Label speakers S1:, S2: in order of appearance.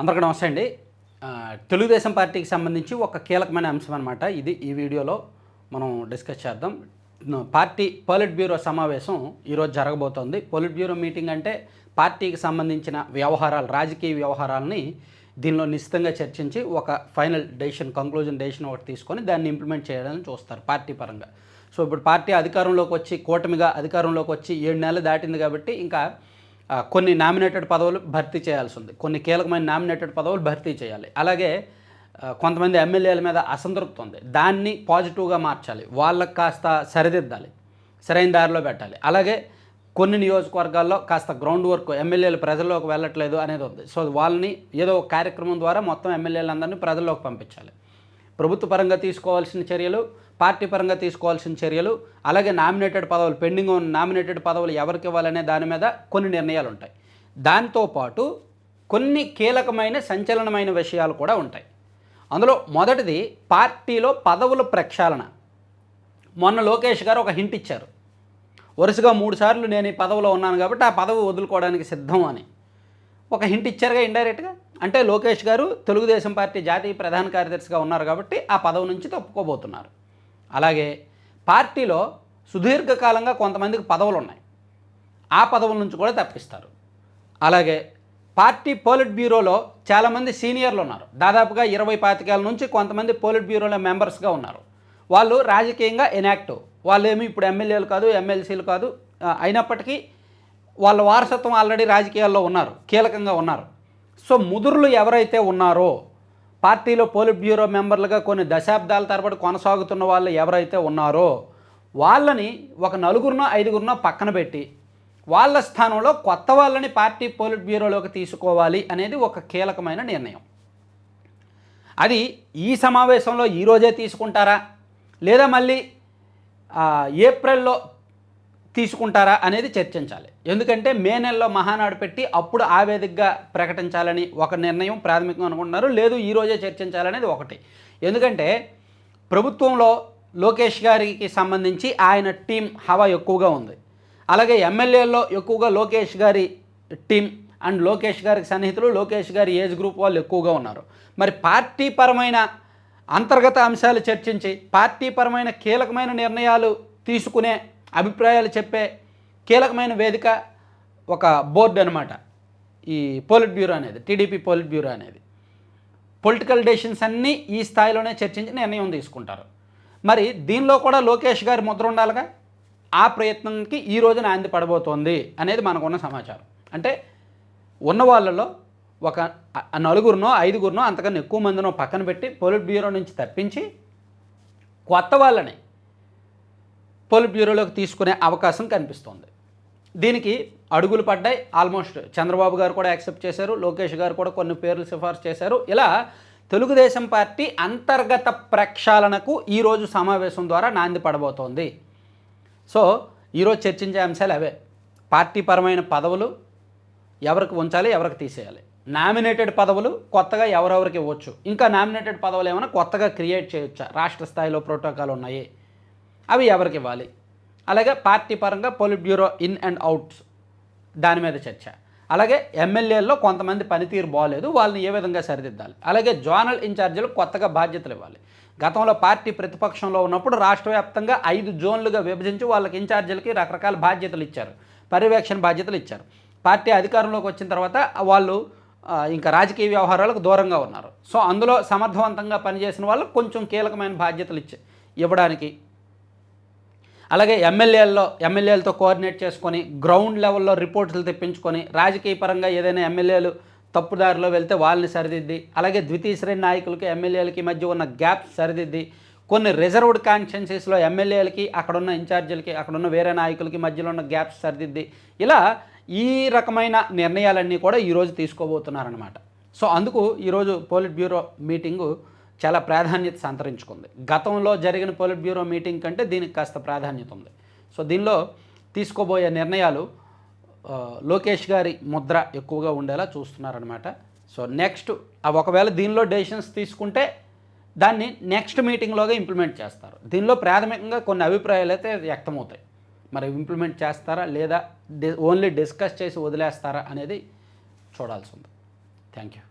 S1: అందరికీ నమస్తే అండి. తెలుగుదేశం పార్టీకి సంబంధించి ఒక కీలకమైన అంశం అనమాట ఇది ఈ వీడియోలో మనం డిస్కస్ చేద్దాం. పార్టీ పోలిట్ బ్యూరో సమావేశం ఈరోజు జరగబోతోంది. పోలిట్ బ్యూరో మీటింగ్ అంటే పార్టీకి సంబంధించిన వ్యవహారాలు రాజకీయ వ్యవహారాలని దీనిలో నిశ్చితంగా చర్చించి ఒక ఫైనల్ డెసిషన్ కంక్లూజన్ డెసిషన్ ఒకటి తీసుకొని దాన్ని ఇంప్లిమెంట్ చేయాలని చూస్తారు పార్టీ పరంగా. సో ఇప్పుడు పార్టీ అధికారంలోకి వచ్చి కూటమిగా అధికారంలోకి వచ్చి ఏడు నెలలు దాటింది కాబట్టి ఇంకా కొన్ని నామినేటెడ్ పదవులు భర్తీ చేయాల్సి ఉంది. కొన్ని కీలకమైన నామినేటెడ్ పదవులు భర్తీ చేయాలి. అలాగే కొంతమంది ఎమ్మెల్యేల మీద అసంతృప్తి ఉంది. దాన్ని పాజిటివ్గా మార్చాలి. వాళ్ళకి కాస్త సరిదిద్దాలి. సరైన దారిలో పెట్టాలి. అలాగే కొన్ని నియోజకవర్గాల్లో కాస్త గ్రౌండ్ వర్క్ ఎమ్మెల్యేలు ప్రజల్లోకి వెళ్ళట్లేదు అనేది ఉంది. సో వాళ్ళని ఏదో ఒక కార్యక్రమం ద్వారా మొత్తం ఎమ్మెల్యేలందరినీ ప్రజల్లోకి పంపించాలి. ప్రభుత్వ పరంగా తీసుకోవాల్సిన చర్యలు పార్టీ పరంగా తీసుకోవాల్సిన చర్యలు అలాగే నామినేటెడ్ పదవులు పెండింగ్ ఉన్న నామినేటెడ్ పదవులు ఎవరికి ఇవ్వాలనే దాని మీద కొన్ని నిర్ణయాలు ఉంటాయి. దాంతోపాటు కొన్ని కీలకమైన సంచలనమైన విషయాలు కూడా ఉంటాయి. అందులో మొదటిది పార్టీలో పదవుల ప్రక్షాళన. మొన్న లోకేష్ గారు ఒక హింట్ ఇచ్చారు. వరుసగా మూడు సార్లు నేను ఈ పదవిలో ఉన్నాను కాబట్టి ఆ పదవి వదులుకోవడానికి సిద్ధం అని. ఒక హింట్ ఇచ్చారుగా ఇండైరెక్ట్గా? అంటే లోకేష్ గారు తెలుగుదేశం పార్టీ జాతీయ ప్రధాన కార్యదర్శిగా ఉన్నారు కాబట్టి ఆ పదవి నుంచి తప్పుకోబోతున్నారు. అలాగే పార్టీలో సుదీర్ఘకాలంగా కొంతమందికి పదవులు ఉన్నాయి. ఆ పదవుల నుంచి కూడా తప్పిస్తారు. అలాగే పార్టీ పోలిట్ బ్యూరోలో చాలామంది సీనియర్లు ఉన్నారు. దాదాపుగా ఇరవై పాతికేళ్ళ నుంచి కొంతమంది పోలిట్ బ్యూరోలో మెంబర్స్గా ఉన్నారు. వాళ్ళు రాజకీయంగా ఇనాక్టివ్ వాళ్ళు ఏమి ఇప్పుడు ఎమ్మెల్యేలు కాదు ఎమ్మెల్సీలు కాదు అయినప్పటికీ వాళ్ళ వారసత్వం ఆల్రెడీ రాజకీయాల్లో ఉన్నారు కీలకంగా ఉన్నారు. సో ముదురులు ఎవరైతే ఉన్నారో పార్టీలో పోలిట్ బ్యూరో మెంబర్లుగా కొన్ని దశాబ్దాల తరబడి కొనసాగుతున్న వాళ్ళు ఎవరైతే ఉన్నారో వాళ్ళని ఒక నలుగురినో ఐదుగురినో పక్కన పెట్టి వాళ్ళ స్థానంలో కొత్త వాళ్ళని పార్టీ పోలిట్ బ్యూరోలోకి తీసుకోవాలి అనేది ఒక కీలకమైన నిర్ణయం. అది ఈ సమావేశంలో ఈరోజే తీసుకుంటారా? లేదా మళ్ళీ ఏప్రిల్లో తీసుకుంటారా అనేది చర్చించాలి. ఎందుకంటే మే నెలలో మహానాడు పెట్టి అప్పుడు ఆవేదికగా ప్రకటించాలని ఒక నిర్ణయం ప్రాథమికంగా అనుకుంటున్నారు. లేదు ఈరోజే చర్చించాలనేది ఒకటి. ఎందుకంటే ప్రభుత్వంలో లోకేష్ గారికి సంబంధించి ఆయన టీం హవా ఎక్కువగా ఉంది. అలాగే ఎమ్మెల్యేల్లో ఎక్కువగా లోకేష్ గారి టీం అండ్ లోకేష్ గారికి సన్నిహితులు లోకేష్ గారి ఏజ్ గ్రూప్ వాళ్ళు ఎక్కువగా ఉన్నారు. మరి పార్టీ పరమైన అంతర్గత అంశాలు చర్చించి పార్టీ పరమైన కీలకమైన నిర్ణయాలు తీసుకునే అభిప్రాయాలు చెప్పే కీలకమైన వేదిక ఒక బోర్డు అనమాట ఈ పోలిట్ బ్యూరో అనేది టీడీపీ పోలిట్ బ్యూరో అనేది. పొలిటికల్ డెసిషన్స్ అన్నీ ఈ స్థాయిలోనే చర్చించి నిర్ణయం తీసుకుంటారు. మరి దీనిలో కూడా లోకేష్ గారి ముద్ర ఉండాలిగా? ఆ ప్రయత్నంకి ఈ రోజున ఆంది పడబోతోంది అనేది మనకున్న సమాచారం. అంటే ఉన్న వాళ్ళలో ఒక నలుగురునో నలుగురినో ఐదుగురినో అంతకన్నా ఎక్కువ మందినో పక్కన పెట్టి పోలిట్ బ్యూరో నుంచి తప్పించి కొత్త వాళ్ళని పోలిట్ బ్యూరోలోకి తీసుకునే అవకాశం కనిపిస్తోంది. దీనికి అడుగులు పడ్డాయి. ఆల్మోస్ట్ చంద్రబాబు గారు కూడా యాక్సెప్ట్ చేశారు. లోకేష్ గారు కూడా కొన్ని పేర్లు సిఫార్సు చేశారు. ఇలా తెలుగుదేశం పార్టీ అంతర్గత ప్రక్షాళనకు ఈరోజు సమావేశం ద్వారా నాంది పడబోతోంది. సో ఈరోజు చర్చించే అంశాలు అవే. పార్టీ పరమైన పదవులు ఎవరికి ఉంచాలి ఎవరికి తీసేయాలి? నామినేటెడ్ పదవులు కొత్తగా ఎవరెవరికి ఇవ్వచ్చు? ఇంకా నామినేటెడ్ పదవులు ఏమైనా కొత్తగా క్రియేట్ చేయొచ్చా? రాష్ట్ర స్థాయిలో ప్రోటోకాల్ ఉన్నాయి. అవి ఎవరికి ఇవ్వాలి? అలాగే పార్టీ పరంగా politburo in and outs దాని మీద చర్చ. అలాగే ఎమ్మెల్యేల్లో కొంతమంది పనితీరు బాగోలేదు వాళ్ళని ఏ విధంగా సరిదిద్దాలి? అలాగే జోనల్ ఇన్ఛార్జీలు కొత్తగా బాధ్యతలు ఇవ్వాలి. గతంలో పార్టీ ప్రతిపక్షంలో ఉన్నప్పుడు రాష్ట్ర వ్యాప్తంగా ఐదు జోన్లుగా విభజించి వాళ్ళకి ఇన్ఛార్జీలకి రకరకాల బాధ్యతలు ఇచ్చారు పర్యవేక్షణ బాధ్యతలు ఇచ్చారు. పార్టీ అధికారంలోకి వచ్చిన తర్వాత వాళ్ళు ఇంకా రాజకీయ వ్యవహారాలకు దూరంగా ఉన్నారు. సో అందులో సమర్థవంతంగా పనిచేసిన వాళ్ళు కొంచెం కీలకమైన బాధ్యతలు ఇచ్చే ఇవ్వడానికి అలాగే ఎమ్మెల్యేల్లో ఎమ్మెల్యేలతో కోఆర్డినేట్ చేసుకొని గ్రౌండ్ లెవెల్లో రిపోర్ట్లు తెప్పించుకొని రాజకీయ పరంగా ఏదైనా ఎమ్మెల్యేలు తప్పుదారిలో వెళ్తే వాళ్ళని సరిదిద్ది అలాగే ద్వితీయ శ్రేణి నాయకులకి ఎమ్మెల్యేలకి మధ్య ఉన్న గ్యాప్ సరిదిద్ది కొన్ని రిజర్వ్డ్ కాన్స్టిట్యున్సీస్లో ఎమ్మెల్యేలకి అక్కడున్న ఇన్ఛార్జీలకి అక్కడున్న వేరే నాయకులకి మధ్యలో ఉన్న గ్యాప్స్ సరిదిద్ది. ఇలా ఈ రకమైన నిర్ణయాలన్నీ కూడా ఈరోజు తీసుకోబోతున్నారనమాట సో అందుకు ఈరోజు పోలిట్ బ్యూరో మీటింగు చాలా ప్రాధాన్యత సంతరించుకుంది. గతంలో జరిగిన పోలిట్ బ్యూరో మీటింగ్ కంటే దీనికి కాస్త ప్రాధాన్యత ఉంది. సో దీనిలో తీసుకోబోయే నిర్ణయాలు లోకేష్ గారి ముద్ర ఎక్కువగా ఉండేలా చూస్తున్నారనమాట సో నెక్స్ట్ ఒకవేళ దీనిలో డెసిషన్స్ తీసుకుంటే దాన్ని నెక్స్ట్ మీటింగ్లోగా ఇంప్లిమెంట్ చేస్తారు. దీనిలో ప్రాథమికంగా కొన్ని అభిప్రాయాలు అయితే వ్యక్తమవుతాయి. మరి ఇంప్లిమెంట్ చేస్తారా లేదా ఓన్లీ డిస్కస్ చేసి వదిలేస్తారా అనేది చూడాల్సి ఉంది. Thank you.